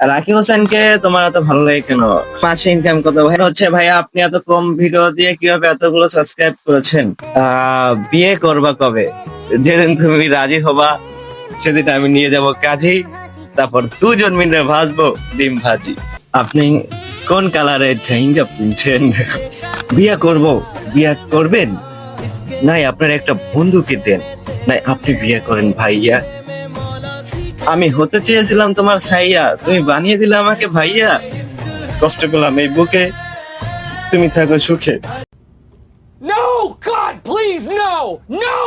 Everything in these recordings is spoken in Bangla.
রাকিব হোসেনকে তোমার এত ভালো লাগে কেন? মাসে ইনকাম কত? ভাই হচ্ছে, ভাইয়া আপনি এত কম ভিডিও দিয়ে কীভাবে এতগুলো সাবস্ক্রাইব করেছেন? বিয়ে করবা কবে? যেদিন তুমি রাজি হবা, সেদিন আমি নিয়ে যাব কাজী। তারপর দুজন মিলে ভাজবো ডিম ভাজি। আপনি কোন কালারের ঝাইঙ্গা পিনছেন বিয়ে করব। বিয়ে করবেন? নাই, আপনার একটা বন্ধুকে দেন। নাই, আপনি বিয়ে করেন ভাইয়া। আমি হতে চেয়েছিলাম তোমার ছাইয়া তুমি বানিয়ে দিলে আমাকে ভাইয়া কষ্ট পেলাম এই বুকে তুমি থাকো সুখে No! God, please, no! No!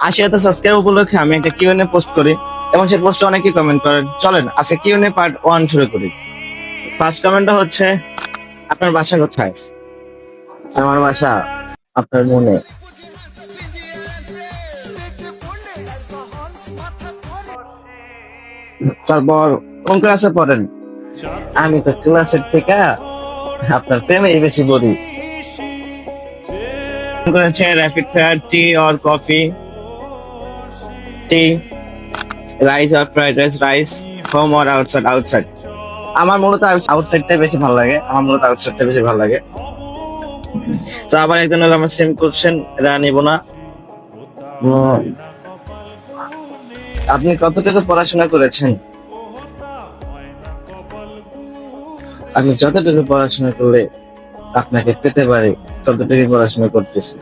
আশি হাজার সাবস্ক্রাইব উপলক্ষে আমি একটা কিউএনএ পোস্ট করি এবং সেই পোস্টে অনেকেই কমেন্ট করেন চলেন আজকে কিউএনএ পার্ট ওয়ান শুরু করি ফার্স্ট কমেন্টটা হচ্ছে আপনার বাসা কোথায় আমার বাসা আপনার মনে তারপর কোন ক্লাসে পড়েন? আমি তো ক্লাসের থেকে আপনার প্রেমেই বেশি পড়ি করেছে rapid fire tea or coffee tea rice or fried rice rice home or outside outside আমার মূলত আউটসাইডটাই বেশি ভালো লাগে, আমার মূলত আউটসাইডটা বেশি ভালো লাগে। তো আবার একজন হলো আমার সেম কোশ্চেন এটা নিব না। আপনি কতটুকু পড়াশোনা করেছেন? আপনি যতটুকু পড়াশোনা করলে আপনাকে পেতে পারি ততটুকু পড়াশোনা করতেছি।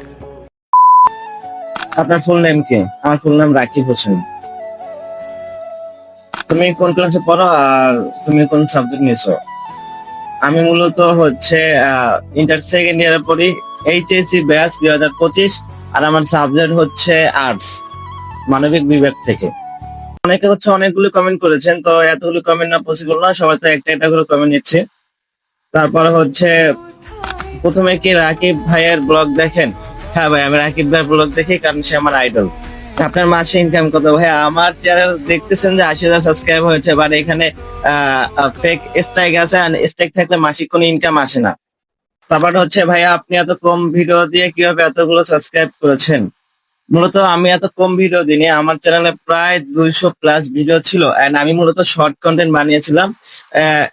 আপনার ফুল নেম কি? আমার ফুল নাম রাকিব হোসেন। তুমি কোন ক্লাসে পড়ো আর তুমি কোন সাবজেক্ট নিয়েছো? আমি মূলত হচ্ছে ইন্টার সেকেন্ড ইয়ারে পড়ি এইচএসসি ব্যাচ দুই হাজার পঁচিশ, আর আমার সাবজেক্ট হচ্ছে আর্টস মানবিক বিভাগ থেকে। অনেকে হচ্ছে অনেকগুলো কমেন্ট করেছেন, তো এতগুলো কমেন্ট না পসিবল না, সবাই তো একটা একটা করে কমেন্ট নিচ্ছে। তারপরে হচ্ছে, প্রথমে কি রাকিব ভাইয়ের ব্লগ দেখেন? হ্যাঁ ভাই, আমি রাকিব ভাইয়ের ব্লগ দেখি কারণ সে আমার আইডল আপনার মাসে ইনকাম কত? ভাই আমার চ্যানেল দেখতেছেন যে আশি হাজার সাবস্ক্রাইব হয়েছে বাট এখানে ফেক স্ট্রাইক আছে আর স্ট্রাইক থাকলে মাসিক কোনো ইনকাম আসে না। তারপর হচ্ছে, ভাইয়া, আপনি এত কম ভিডিও দিয়ে কীভাবে এতগুলো সাবস্ক্রাইব করেছেন? মূলত আমি এত কম ভিডিও দিইনি। আমার চ্যানেলে প্রায় দুইশো প্লাস ভিডিও ছিল। এন্ড আমি মূলত শর্ট কন্টেন্ট বানিয়েছিলাম।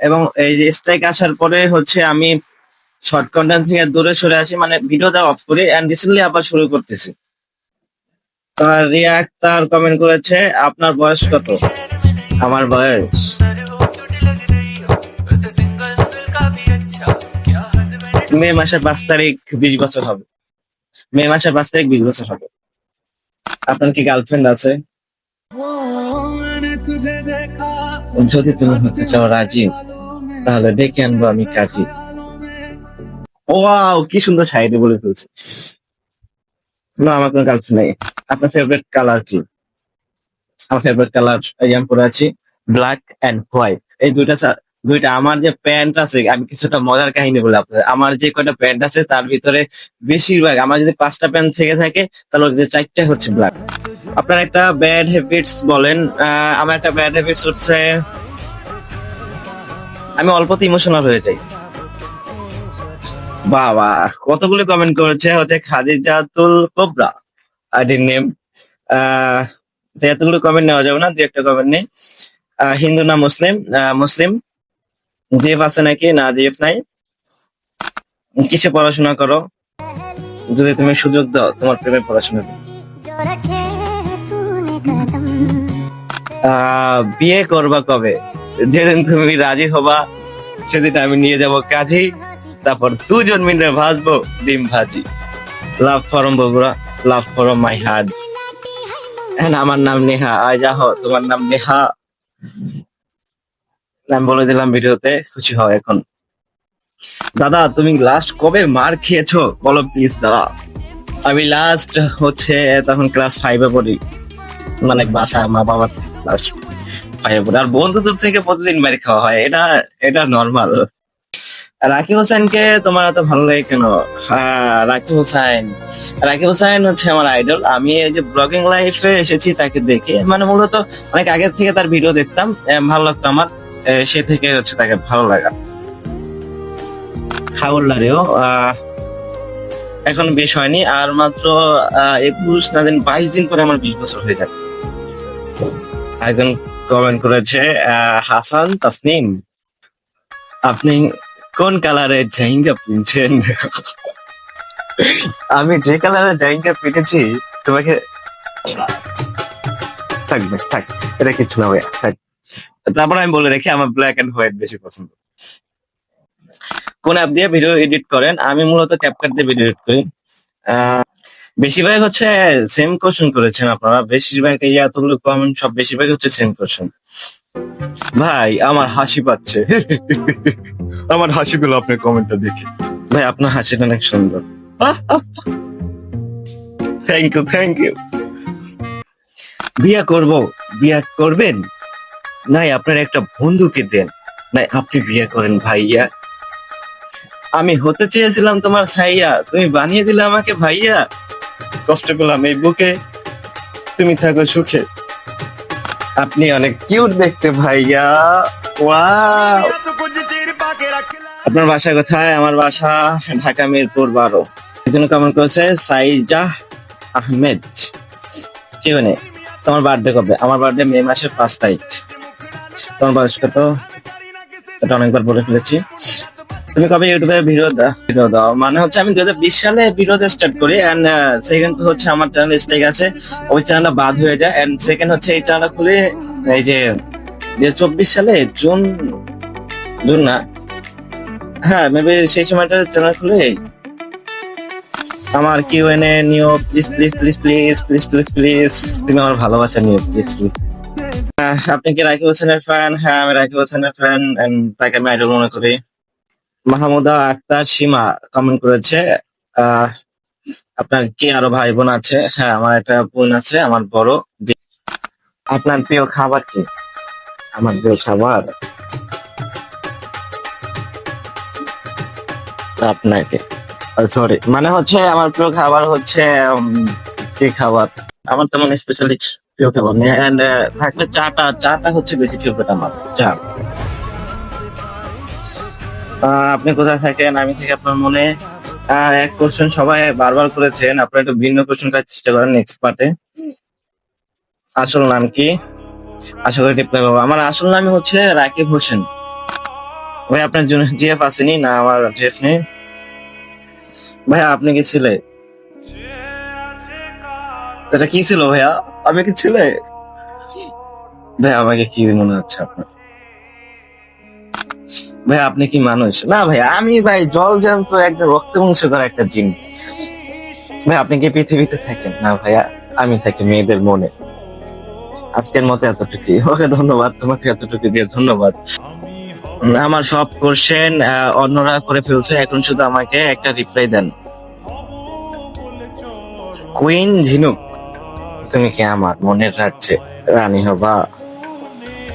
এবং এই স্ট্রাইক আসার পরে হচ্ছে আমি শর্ট কন্টেন্ট থেকে দূরে সরে আসি। মানে ভিডিও দেওয়া অফ করি। এন্ড রিসেন্টলি আবার শুরু করতেছি। তার রিয়া আক্তার কমেন্ট করেছে, আপনার বয়স কত? আমার বয়স? মে মাসের পাঁচ তারিখ, বিশ বছর হবে। মে মাসের পাঁচ তারিখ, বিশ বছর হবে। আপনার কি গার্লফ্রেন্ড আছে? যদি তুমি হতে চাও রাজি, তাহলে ডেকে আনব আমি কাজী। ওয়াও, কি সুন্দর সাইডে বলে ফেলছে। না, আমার কোনো গার্লফ্রেন্ড নেই। আপনার ফেভারিট কালার কি? আমার ফেভারিট কালার আমি পরে আছি ব্ল্যাক এন্ড হোয়াইট এই দুইটা দুইটা, আমার যে প্যান্ট আছে, আমি কিছুটা মজার কাহিনী বলে আপনাদের। আমার যে কয়টা প্যান্ট আছে, তার ভিতরে বেশিরভাগ, আমার যদি পাঁচটা প্যান্ট থেকে থাকে, তাহলে যে চারটে হচ্ছে ব্ল্যাক আপনার একটা ব্যাড হ্যাবিটস বলেন আমার একটা ব্যাড হ্যাবিটস হচ্ছে, আমি অল্পতে ইমোশনাল হয়ে যাই। বাবা, কতগুলো কমেন্ট করেছে, হচ্ছে খাদিজাতুল কোবরা আইডির নেম আহ এতগুলো কমেন্ট নেওয়া যাবে না, দু একটা কমেন্ট নেই। হিন্দু না মুসলিম মুসলিম। জিএফ আছে নাকি? না জিএফ নাই। কিসে পড়াশোনা করো। যদি তুমি সুযোগ দাও, তোমার প্রেমে পড়াশোনা বিয়ে করবা কবে? যেদিন তুমি রাজি হবা, সেদিন আমি নিয়ে যাব কাজেই তারপর দুজন মিলে ভাজবো ডিম ভাজি। Love from Bogura love from my heart হ্যাঁ আমার নাম নেহা। আয় যাহ, তোমার নাম নেহা। আমি বলে দিলাম ভিডিওতে, খুশি হও এখন। দাদা, তুমি লাস্ট কবে মার খেয়েছো? বলো প্লিজ দাদা। আমি লাস্ট হচ্ছে তখন ক্লাস ফাইভে পড়ি। মানে বাসা, মা বাবার ক্লাস ফাইভে পড়ি। আর বন্ধুদের থেকে প্রতিদিন মার খাওয়া হয়। এটা এটা নর্মাল রাকিব হোসেনকে তোমার এত ভালো লাগে কেন? হ্যাঁ রাকিব হোসেন। রাকিব হোসেন হচ্ছে আমার আইডল আমি এই যে ব্লগিং লাইফে এসেছি তাকে দেখে মানে মূলত অনেক আগের থেকে তার ভিডিও দেখতাম। ভালো লাগতো আমার। সে থেকে হচ্ছে তাকে ভালো লাগা। হাওল্লারেও আহ এখন বেশ হয়নি আর মাত্র একুশ না দিন বাইশ দিন পরে আমার বিশ বছর হয়ে যাবে। একজন কমেন্ট করেছে হাসান তাসনিম আপনি কোন কালারের জাইঙ্গা পিনছেন? আমি যে কালারের জাইঙ্গা পিনেছি তোমাকে থাকবে থাক এটা কিছু না ভাইয়া থাক। তারপর আমি বলে রেখে আমার ব্ল্যাক এন্ড হোয়াইট বেশি পছন্দ। কোন অ্যাপ দিয়ে ভিডিও এডিট করেন? আমি মূলত ক্যাপকাট দিয়ে ভিডিও এডিট করি। বেশিরভাগ হচ্ছে সেম কোশ্চেন করেছেন আপনারা। বেশিরভাগ এই এতগুলো কমেন্ট সব বেশিরভাগ হচ্ছে সেম কোশ্চেন ভাই আমার হাসি পাচ্ছে। আমার হাসি পেল আপনার কমেন্টটা দেখে। ভাই আপনার হাসিটা অনেক সুন্দর। থ্যাংক ইউ থ্যাংক ইউ বিয়া করব। বিয়া করবেন? নাই, আপনার একটা বন্ধুকে দেন। নাই, আপনি বিয়ে করেন ভাইয়া। আমি হতে চেয়েছিলাম তোমার ছাইয়া। তুমি বানিয়ে দিলে আমাকে ভাইয়া। কষ্ট পেলাম এই বুকে। তুমি থাকো সুখে। আপনি অনেক কিউট দেখতে ভাইয়া। আপনার বাসা কোথায়? আমার বাসা ঢাকা মিরপুর বারো। এজন্য কেমন করেছে? সাইজা আহমেদ। কি মানে? তোমার বার্থডে কবে? আমার বার্থডে মে মাসের পাঁচ তারিখ। তোমার বয়স কত এটা অনেকবার বলে ফেলেছি। তুমি কবে ইউটিউবে ভিডিও ভিডিও দাও? মানে হচ্ছে আমি দু হাজার বিশ সালে ভিডিও স্টার্ট করি এন্ড সেকেন্ড হচ্ছে আমার চ্যানেল স্টেক আছে, ওই চ্যানেলটা বাদ হয়ে যায় এন্ড সেকেন্ড হচ্ছে এই চ্যানেলটা খুলে, এই যে যে চব্বিশ সালে জুন জুন না হ্যাঁ মেবি সেই সময়টা চ্যানেল খুলে, আমার কিউ এন এ নিও please please please please please please please তুমি আমার ভালোবাসা নিও প্লিজ প্লিজ আপনি কি রাকিব হোসেনের ফ্যান হ্যাঁ আমি রাকিব হোসেনের ফ্যান তাকে আমি আইডল মনে করি। মাহমুদা আক্তার সীমা কমেন্ট করেছে আপনার কি আরও ভাই বোন আছে? হ্যাঁ আমার একটা বোন আছে, আমার বড়। আপনার প্রিয় খাবার কি? আমার প্রিয় খাবার? আপনাকে। সরি মানে হচ্ছে আমার প্রিয় খাবার হচ্ছে কি খাবার? আমার তেমন স্পেশালি থাকলে চাটা চাটা হচ্ছে বেশি ফেভারিট আমার চা। আপনি কোথায় থাকেন? আমি থেকে আপনার মনে। এক কোশ্চেন সবাই বারবার করেছেন, আপনার একটু ভিন্ন কোশ্চেন করার চেষ্টা করেন নেক্সট পার্টে আসল নাম কি? আশা করি রিপ্লাই পাবো। আমার আসল নাম হচ্ছে রাকিব হোসেন। ভাই, আপনার জন্য জিএফ আসেনি? না, আমার জিএফ নেই। ভাইয়া, আপনি কি ছিলে? এটা কি ছিল ভাইয়া? আমি কি ছিলে? ভাইয়া আমাকে কি মনে হচ্ছে আপনার? ভাই আপনি কি মানুষ? না ভাই আমি ভাই জল জ্যান্ত একদম রক্ত বংশ করা একটা জিন। ভাই আপনি কি পৃথিবীতে থাকেন? না ভাইয়া আমি থাকি মেয়েদের মনে। আজকের মতো এতটুকু ওকে ধন্যবাদ। তোমাকে এতটুকু দিয়ে ধন্যবাদ। আমার সব কোশ্চেন অন্যরা করে ফেলছে। এখন শুধু আমাকে একটা রিপ্লাই দেন। কুইন ঝিনুক। তুমি কি আমার মনের রাজ্যে রানী হবা?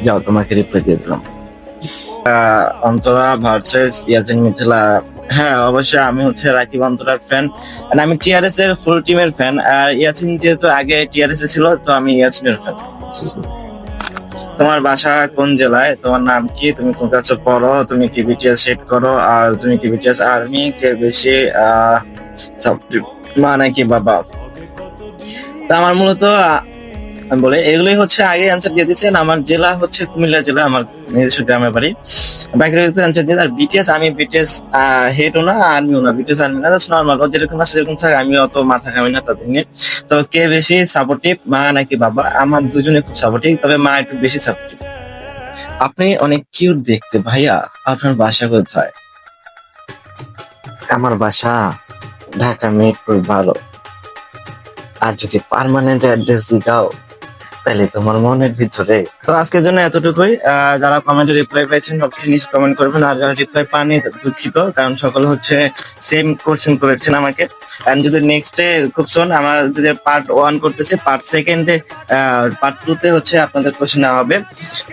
যাও, তোমাকে রিপ্লাই দিয়ে দিলাম। অন্তরা ভার্সেস ইয়াজিন মিথিলা। হ্যাঁ অবশ্যই আমি হচ্ছে রাকিব অন্তরার ফ্যান আমি টিআরএস এর ফুল টিমের ফ্যান আর ইয়াসিন যেহেতু আগে টিআরএস এ ছিল, তো আমি ইয়াসিনের ফ্যান তোমার বাসা কোন জেলায়? তোমার নাম কি? তুমি কোন কাছে পড়ো? তুমি কি বিটিএস সেট করো? আর তুমি কি বিটিএস আর্মি কে বেশি, আহ, subject? মা নাকি বাবা? তা আমার মূলত বলে, এগুলোই হচ্ছে আগে অ্যান্সার দিয়ে দিচ্ছেন আমার জেলা হচ্ছে কুমিল্লা জেলা, আমার নিজস্ব গ্রামের বাড়ি। বাকি অ্যান্সার দিয়ে আর বিটিএস আমি বিটিএস হেডও না আর্মিও না বিটিএস আর্মি না জাস্ট নর্মাল ও যেরকম আছে যেরকম থাকে, আমি অত মাথা ঘামি না তাদের নিয়ে। তো কে বেশি সাপোর্টিভ মা নাকি বাবা? আমার দুজনে খুব সাপোর্টিভ তবে মা একটু বেশি সাপোর্টিভ আপনি অনেক কিউট দেখতে ভাইয়া। আপনার বাসা কোথায়? আমার বাসা ঢাকা মিরপুর বারো। আর যদি পার্মানেন্ট অ্যাড্রেস দাও তাহলে তোমার মনের ভিতরে। তো আজকের জন্য এতটুকুই। যারা কমেন্টে রিপ্লাই পাইছেন, অবশ্যই কমেন্ট করবেন। আর যারা রিপ্লাই পাননি, দুঃখিত, কারণ সকলে হচ্ছে সেম কোশ্চেন করেছেন আমাকে। আর যদি নেক্সট খুব শোন আমাদের পার্ট ওয়ান করতেছে পার্ট সেকেন্ডে পার্ট টু তে হচ্ছে আপনাদের কোশ্চেন নেওয়া হবে।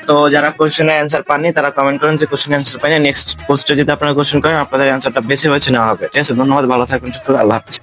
তো যারা কোশ্চেনের অ্যান্সার পাননি, তারা কমেন্ট করেন যে কোশ্চেন অ্যান্সার পাইনি। নেক্সট পোস্টে যদি আপনারা কোশ্চেন করেন, আপনাদের অ্যান্সারটা বেছে বেছে নেওয়া হবে। ঠিক আছে, ধন্যবাদ, ভালো থাকবেন আল্লাহ হাফিজ।